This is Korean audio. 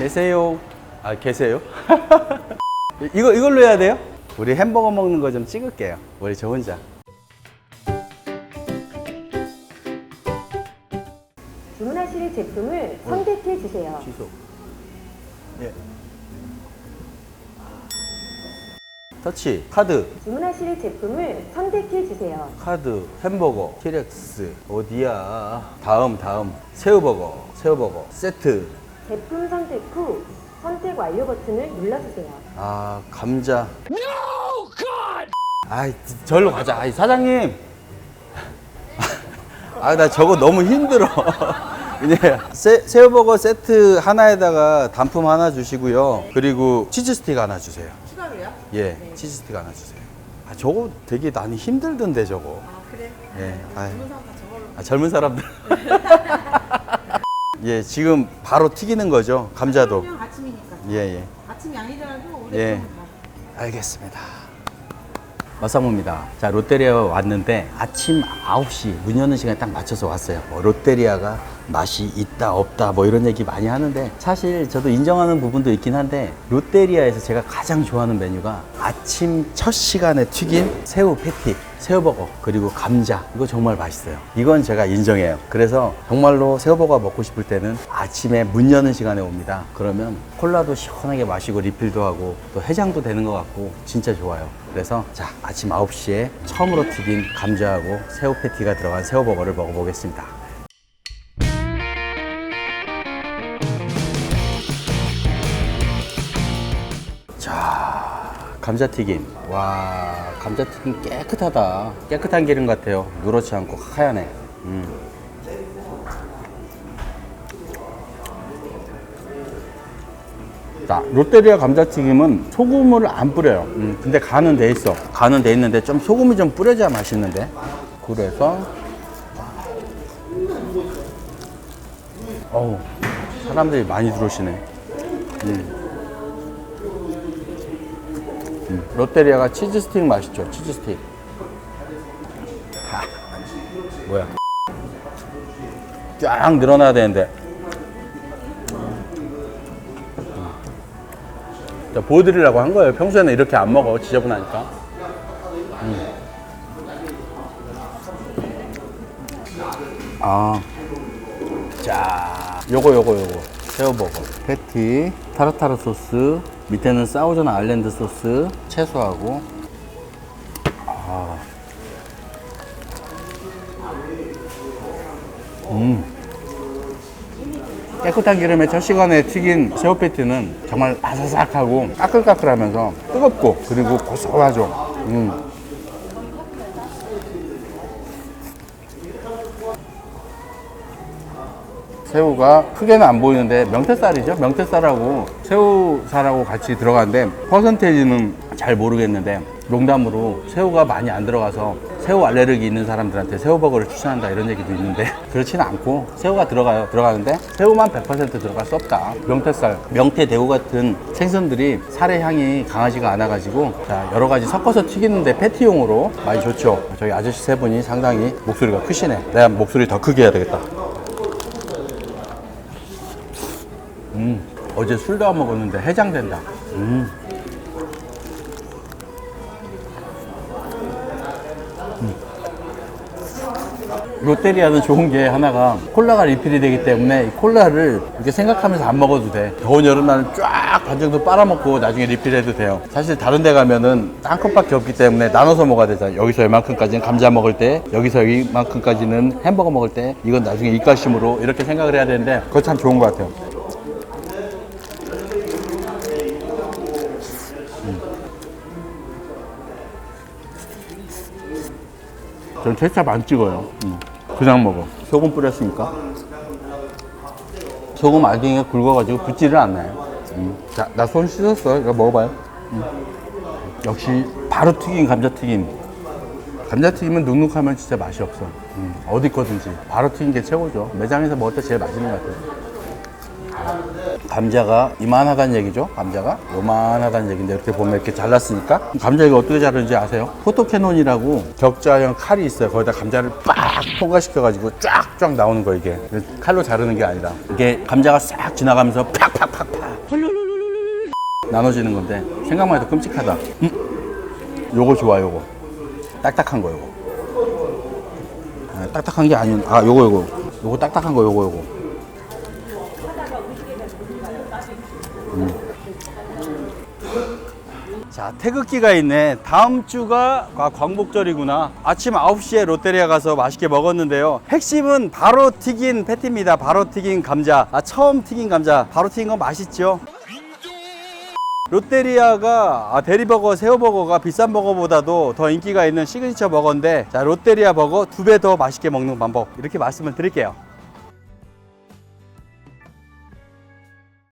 계세요. 아 계세요? 이거 이걸로 해야 돼요? 우리 햄버거 먹는 거 좀 찍을게요. 우리 저 혼자. 주문하실 제품을 선택해 주세요. 취소. 예. 터치, 카드, 주문하실 제품을 선택해 주세요. 카드, 햄버거, 티렉스, 어디야? 다음, 다음. 새우버거, 새우버거, 세트. 제품 선택 후 선택 완료 버튼을 눌러주세요. 아, 감자. No, God! 아이, 절로 가자. 아이, 사장님. 아, 나 저거 너무 힘들어. 이제 새, 새우버거 세트 하나에다가 단품 하나 주시고요. 그리고 치즈 스틱 하나 주세요. 추가로요? 예, 치즈 스틱 하나 주세요. 아, 저거 되게 나는 힘들던데 저거. 아 그래? 예. 아이. 주문 사람 다 저걸로 아, 젊은 사람들. 예, 지금 바로 튀기는 거죠. 감자도. 그냥 아침이니까 예, 예. 아침 양이더라도 예. 오래 예. 알겠습니다. 마사모입니다. 자, 롯데리아 왔는데 아침 9시 문 여는 시간에 딱 맞춰서 왔어요. 뭐 롯데리아가 맛이 있다, 없다, 뭐 이런 얘기 많이 하는데 사실 저도 인정하는 부분도 있긴 한데 롯데리아에서 제가 가장 좋아하는 메뉴가 아침 첫 시간에 튀긴 새우 패티, 새우버거, 그리고 감자. 이거 정말 맛있어요. 이건 제가 인정해요. 그래서 정말로 새우버거 먹고 싶을 때는 아침에 문 여는 시간에 옵니다. 그러면 콜라도 시원하게 마시고 리필도 하고 또 해장도 되는 것 같고 진짜 좋아요. 그래서 자, 아침 9시에 처음으로 튀긴 감자하고 새우 패티가 들어간 새우버거를 먹어보겠습니다. 감자튀김. 와, 감자튀김 깨끗하다. 깨끗한 기름 같아요. 누렇지 않고 하얀해. 음. 자, 롯데리아 감자튀김은 소금을 안 뿌려요. 음, 근데 간은 돼 있어. 간은 돼 있는데 좀 소금이 좀 뿌려져야 맛있는데. 그래서 어우, 사람들이 많이 들어오시네. 음. 음, 롯데리아가 치즈 스틱 맛있죠? 치즈 스틱. 하, 뭐야? 쫙 늘어나야 되는데. 자, 보여드리려고 한 거예요. 평소에는 이렇게 안 먹어. 지저분하니까. 음. 아. 자, 요거, 요거, 요거. 새우버거. 패티, 타르타르 소스, 밑에는 사우저나 아일랜드 소스, 채소하고. 아. 음. 깨끗한 기름에 첫 시간에 튀긴 새우 패티는 정말 바사삭하고 까끌까끌하면서 뜨겁고 그리고 고소하죠. 음. 새우가 크게는 안 보이는데 명태살이죠. 명태살하고 새우살하고 같이 들어가는데 퍼센테이지는 잘 모르겠는데 농담으로 새우가 많이 안 들어가서 새우 알레르기 있는 사람들한테 새우버거를 추천한다 이런 얘기도 있는데 그렇지는 않고 새우가 들어가요. 들어가는데 새우만 100% 들어갈 수 없다. 명태살, 명태 대구 같은 생선들이 살의 향이 강하지가 않아 가지고 자, 여러 가지 섞어서 튀기는데 패티용으로 많이 좋죠. 저희 아저씨 세 분이 상당히 목소리가 크시네. 내가 목소리 더 크게 해야 되겠다. 음, 어제 술도 안 먹었는데 해장된다. 음. 음. 롯데리아는 좋은 게 하나가 콜라가 리필이 되기 때문에 이 콜라를 이렇게 생각하면서 안 먹어도 돼. 더운 여름날은 쫙 반 정도 빨아먹고 나중에 리필해도 돼요. 사실 다른 데 가면은 한 컵밖에 없기 때문에 나눠서 먹어야 되잖아. 여기서 이만큼까지는 감자 먹을 때, 여기서 이만큼까지는 햄버거 먹을 때, 이건 나중에 입가심으로 이렇게 생각을 해야 되는데 그거 참 좋은 것 같아요. 전 케찹 안 찍어요. 음. 그냥 먹어. 소금 뿌렸으니까. 소금 알갱이가 굵어가지고 붙지를 않나요. 음. 자, 나 손 씻었어. 이거 먹어봐요. 음. 역시 바로 튀긴 감자튀김. 감자튀김은 눅눅하면 진짜 맛이 없어. 음. 어디 거든지 바로 튀긴 게 최고죠. 매장에서 먹을 때 제일 맛있는 것 같아요. 감자가 이만하다는 얘기죠. 감자가 요만하다는 얘기인데 이렇게 보면 이렇게 잘랐으니까 감자 이거 어떻게 자르는지 아세요? 포토캐논이라고 격자형 칼이 있어요. 거기다 감자를 빡 통과시켜 가지고 쫙쫙 나오는 거 이게 칼로 자르는 게 아니라 이게 감자가 싹 지나가면서 팍팍팍팍 나눠지는 건데 생각만 해도 끔찍하다. 음, 요거 좋아 요거 딱딱한 거 요거. 아, 딱딱한 게 아닌 아 요거 요거 요거 딱딱한 거 요거 요거. 자, 태극기가 있네. 다음 주가 아, 광복절이구나. 아침 9시에 롯데리아 가서 맛있게 먹었는데요. 핵심은 바로 튀긴 패티입니다. 바로 튀긴 감자. 아, 처음 튀긴 감자. 바로 튀긴 거 맛있죠? 롯데리아가 아, 대리버거, 새우버거가 비싼 버거보다도 더 인기가 있는 시그니처 버거인데 자, 롯데리아 버거 두 배 더 맛있게 먹는 방법 이렇게 말씀을 드릴게요.